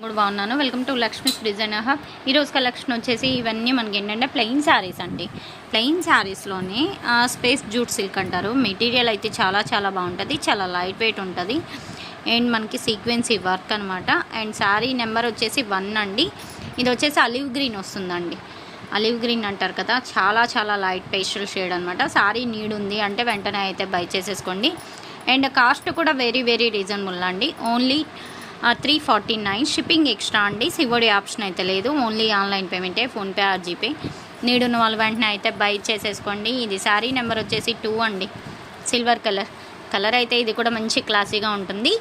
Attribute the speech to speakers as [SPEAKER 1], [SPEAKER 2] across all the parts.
[SPEAKER 1] కూడా బాగున్నాను. Welcome to Lakshmi's design hub ఈరోజు కలెక్షన్ వచ్చేసి ఇవన్నీ మనకి ఏంటంటే ప్లెయిన్ శారీస్ అండి. ప్లెయిన్ శారీస్లోనే స్పేస్ జూట్ సిల్క్ అంటారు. మెటీరియల్ అయితే చాలా చాలా బాగుంటుంది. చాలా లైట్ వెయిట్ ఉంటుంది. అండ్ మనకి సీక్వెన్సీ వర్క్ అనమాట అండ్ శారీ నెంబర్ వచ్చేసి వన్ అండి. ఇది వచ్చేసి అలివ్ గ్రీన్ వస్తుందండి. అలివ్ గ్రీన్ అంటారు కదా. చాలా చాలా లైట్ పేస్టల్ షేడ్ అనమాట శారీ నీడ్ ఉంది అంటే వెంటనే అయితే బై చేసేసుకోండి. అండ్ కాస్ట్ కూడా వెరీ వెరీ రీజనబుల్ అండి. Only three forty nine shipping extra అండి. సివోడి ఆప్షన్ అయితే లేదు. ఓన్లీ ఆన్లైన్ పేమెంటే ఫోన్పే ఆర్ జీపే నీడున్న వాళ్ళు వెంటనే అయితే బై చేసేసుకోండి. ఇది శారీ నెంబర్ వచ్చేసి టూ అండి. సిల్వర్ కలర్ కలర్ అయితే ఇది కూడా మంచి క్లాసీగా ఉంటుంది.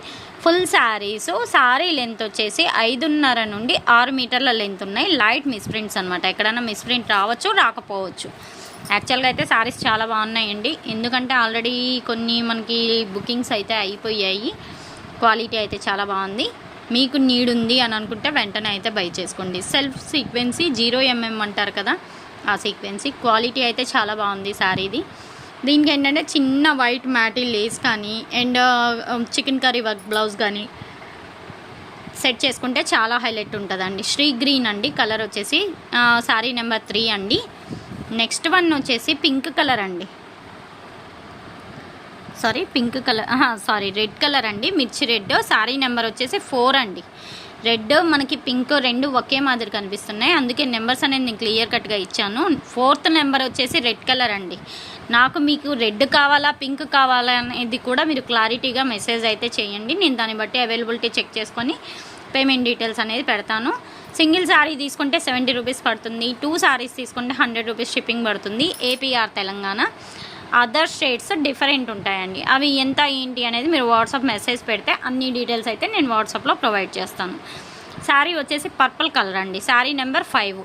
[SPEAKER 1] ఫుల్ శారీస్ శారీ లెంత్ వచ్చేసి ఐదున్నర నుండి ఆరు మీటర్ల లెంత్ ఉన్నాయి. లైట్ మిస్ప్రింట్స్ అనమాట ఎక్కడైనా మిస్ప్రింట్ రావచ్చు రాకపోవచ్చు. యాక్చువల్గా అయితే శారీస్ చాలా బాగున్నాయండి. ఎందుకంటే ఆల్రెడీ కొన్ని మనకి బుకింగ్స్ అయితే అయిపోయాయి. క్వాలిటీ అయితే చాలా బాగుంది. మీకు నీడ్ ఉంది అని అనుకుంటే వెంటనే అయితే బై చేసుకోండి. సెల్ఫ్ సీక్వెన్సీ జీరో ఎంఎం అంటారు కదా ఆ సీక్వెన్సీ క్వాలిటీ అయితే చాలా బాగుంది శారీది. దీనికి ఏంటంటే చిన్న వైట్ మ్యాటీ లేస్ కానీ and chicken curry work blouse కానీ సెట్ చేసుకుంటే చాలా హైలైట్ ఉంటుందండి. శ్రీ గ్రీన్ అండి కలర్ వచ్చేసి శారీ నెంబర్ త్రీ అండి. నెక్స్ట్ వన్ వచ్చేసి పింక్ కలర్ అండి. Sari pink colour sari red colour అండి. మిర్చి రెడ్ శారీ నెంబర్ వచ్చేసి ఫోర్ అండి. రెడ్ మనకి పింక్ రెండు ఒకే మాదిరి కనిపిస్తున్నాయి. అందుకే నెంబర్స్ అనేది నేను క్లియర్ కట్గా ఇచ్చాను. ఫోర్త్ నెంబర్ వచ్చేసి రెడ్ కలర్ అండి. నాకు మీకు రెడ్ కావాలా పింక్ కావాలా అనేది కూడా మీరు క్లారిటీగా మెసేజ్ అయితే చేయండి. నేను దాన్ని బట్టి అవైలబిలిటీ చెక్ చేసుకొని పేమెంట్ డీటెయిల్స్ అనేది పెడతాను. సింగిల్ శారీ తీసుకుంటే సెవెంటీ రూపీస్ పడుతుంది. టూ శారీస్ తీసుకుంటే హండ్రెడ్ రూపీస్ షిప్పింగ్ పడుతుంది. AP or Telangana. Other shades different ఉంటాయండి. అవి ఎంత ఏంటి అనేది మీరు వాట్సాప్ మెసేజ్ పెడితే అన్ని డీటెయిల్స్ అయితే నేను వాట్సాప్లో ప్రొవైడ్ చేస్తాను. శారీ వచ్చేసి పర్పుల్ కలర్ అండి. Sari number five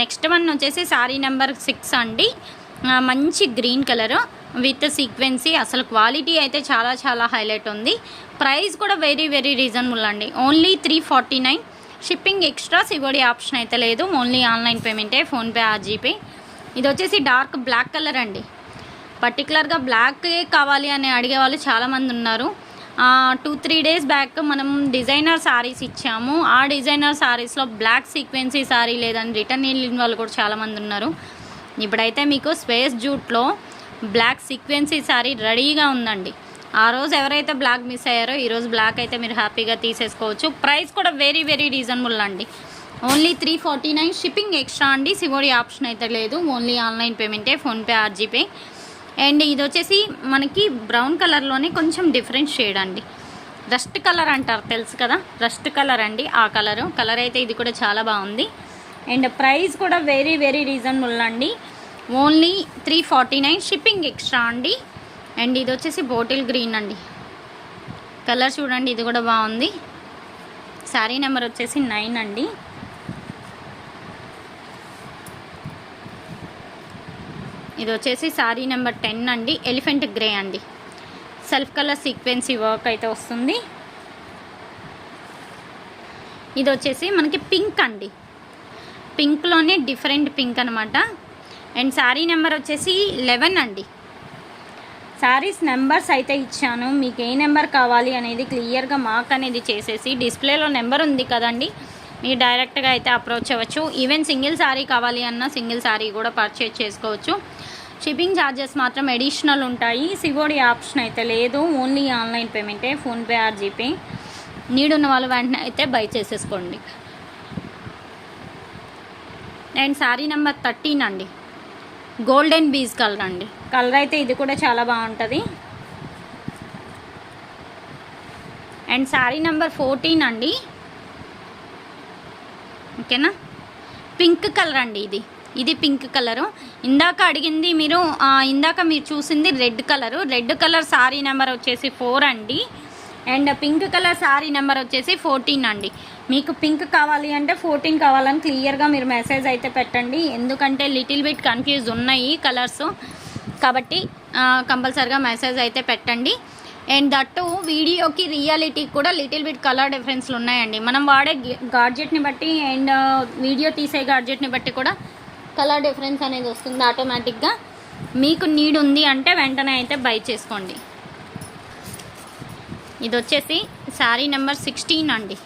[SPEAKER 1] next one వచ్చేసి శారీ నెంబర్ సిక్స్ అండి. మంచి గ్రీన్ కలర్ విత్ సీక్వెన్సీ అసలు క్వాలిటీ అయితే చాలా చాలా హైలైట్ ఉంది. ప్రైస్ కూడా వెరీ వెరీ రీజనబుల్ అండి. Only three forty nine shipping extra COD option అయితే లేదు. ఓన్లీ ఆన్లైన్ పేమెంటే ఫోన్పే ఆ జీపే ఇది వచ్చేసి డార్క్ బ్లాక్ కలర్ అండి. పర్టికులర్గా బ్లాకే కావాలి అని అడిగే వాళ్ళు చాలామంది ఉన్నారు. టూ త్రీ డేస్ బ్యాక్ మనం డిజైనర్ శారీస్ ఇచ్చాము. ఆ డిజైనర్ శారీస్లో బ్లాక్ సీక్వెన్సీ శారీ లేదని రిటర్న్ వెళ్ళిన వాళ్ళు కూడా చాలామంది ఉన్నారు. ఇప్పుడైతే మీకు స్పేస్ జూట్లో బ్లాక్ సీక్వెన్సీ శారీ రెడీగా ఉందండి. ఆ రోజు ఎవరైతే బ్లాక్ మిస్ అయ్యారో ఈరోజు బ్లాక్ అయితే మీరు హ్యాపీగా తీసేసుకోవచ్చు. ప్రైస్ కూడా వెరీ వెరీ రీజనబుల్ అండి. Only three forty nine shipping extra అండి. సివోడి ఆప్షన్ అయితే లేదు. ఓన్లీ ఆన్లైన్ పేమెంటే ఫోన్పే ఆర్జీపే అండ్ ఇది వచ్చేసి మనకి బ్రౌన్ కలర్లోనే కొంచెం డిఫరెంట్ షేడ్ అండి. రస్ట్ కలర్ అంటారు తెలుసు కదా? రస్ట్ కలర్ అండి ఆ కలరు. కలర్ అయితే ఇది కూడా చాలా బాగుంది. అండ్ ప్రైస్ కూడా వెరీ వెరీ రీజనబుల్ అండి. Only three forty nine shipping extra అండి. అండ్ ఇది వచ్చేసి బాటిల్ గ్రీన్ అండి. కలర్ చూడండి ఇది కూడా బాగుంది. శారీ నెంబర్ వచ్చేసి నైన్ అండి. ఇది వచ్చేసి శారీ నెంబర్ టెన్ అండి. ఎలిఫెంట్ గ్రే అండి. సెల్ఫ్ కలర్ సీక్వెన్సీ వర్క్ అయితే వస్తుంది. ఇది వచ్చేసి మనకి పింక్ అండి. పింక్లోనే డిఫరెంట్ పింక్ అనమాట అండ్ శారీ నెంబర్ వచ్చేసి లెవెన్ అండి. శారీస్ నెంబర్స్ అయితే ఇచ్చాను. మీకు ఏ నెంబర్ కావాలి అనేది క్లియర్గా మార్క్ అనేది చేసేసి డిస్ప్లేలో నెంబర్ ఉంది కదండి. మీరు డైరెక్ట్గా అయితే అప్రోచ్ అవ్వచ్చు. ఈవెన్ సింగిల్ శారీ కావాలి అన్న సింగిల్ శారీ కూడా పర్చేజ్ చేసుకోవచ్చు. షిప్పింగ్ ఛార్జెస్ మాత్రం ఎడిషనల్ ఉంటాయి. సివోడి ఆప్షన్ అయితే లేదు. ఓన్లీ ఆన్లైన్ పేమెంటే ఫోన్పే ఆర్ జీపే నీడ్ ఉన్న వాళ్ళు వెంటనే అయితే బై చేసేసుకోండి. అండ్ శారీ నెంబర్ థర్టీన్ అండి. గోల్డెన్ బీజ్ కలర్ అండి. కలర్ అయితే ఇది కూడా చాలా బాగుంటుంది. అండ్ శారీ నెంబర్ ఫోర్టీన్ అండి. ఓకేనా పింక్ కలర్ అండి ఇది. ఇది పింక్ కలరు. ఇందాక అడిగింది మీరు ఇందాక మీరు చూసింది red colour. Red colour sari number వచ్చేసి ఫోర్ అండి. And pink colour sari number వచ్చేసి ఫోర్టీన్ అండి. మీకు పింక్ కావాలి అంటే ఫోర్టీన్ కావాలని క్లియర్గా మీరు మెసేజ్ అయితే పెట్టండి. ఎందుకంటే లిటిల్ బిట్ కన్ఫ్యూజ్ ఉన్నాయి కలర్స్. కాబట్టి కంపల్సరిగా మెసేజ్ అయితే పెట్టండి. అండ్ దట్టు వీడియోకి రియాలిటీకి కూడా లిటిల్ బిట్ కలర్ డిఫరెన్స్లు ఉన్నాయండి. మనం వాడే గాడ్జెట్ని బట్టి అండ్ వీడియో తీసే గాడ్జెట్ని బట్టి కూడా కలర్ డిఫరెన్స్ అనేది వస్తుంది ఆటోమేటిక్గా. మీకు నీడ్ ఉంది అంటే వెంటనే అయితే బై చేసుకోండి. ఇది వచ్చేసి శారీ నెంబర్ సిక్స్టీన్ అండి.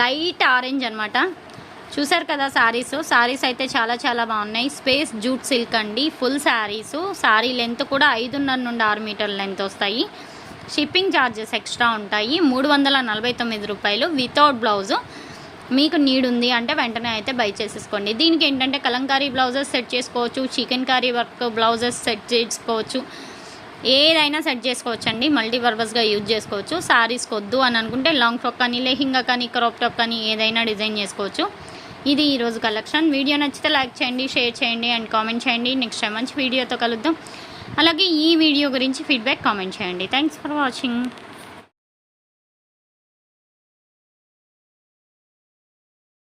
[SPEAKER 1] లైట్ ఆరెంజ్ అనమాట చూసారు కదా శారీస్? శారీస్ అయితే చాలా చాలా బాగున్నాయి. స్పేస్ జూట్ సిల్క్ అండి. ఫుల్ శారీస్. శారీ లెంత్ కూడా ఐదున్నర నుండి ఆరు మీటర్ల లెంత్ వస్తాయి. షిప్పింగ్ ఛార్జెస్ ఎక్స్ట్రా ఉంటాయి. మూడు వందల నలభై తొమ్మిది రూపాయలు వితౌట్ బ్లౌజు. మీకు నీడ్ ఉంది అంటే వెంటనే అయితే బై చేసేసుకోండి. దీనికి ఏంటంటే కలంకారీ బ్లౌజెస్ సెట్ చేసుకోవచ్చు chicken curry work blouses set చేసుకోవచ్చు. ఏదైనా సెట్ చేసుకోవచ్చు అండి మల్టీపర్పస్గా యూజ్ చేసుకోవచ్చు. సారీస్ వద్దు అని అనుకుంటే లాంగ్ ఫ్రాక్ కానీ లెహింగా కానీ క్రాప్ టాప్ కానీ ఏదైనా డిజైన్ చేసుకోవచ్చు. ఇది ఈరోజు కలెక్షన్ వీడియో నచ్చితే లైక్ చేయండి షేర్ చేయండి అండ్ కామెంట్ చేయండి. నెక్స్ట్ టైం మంచి వీడియోతో కలుద్దాం. అలాగే ఈ వీడియో గురించి ఫీడ్బ్యాక్ కామెంట్ చేయండి. Thanks for watching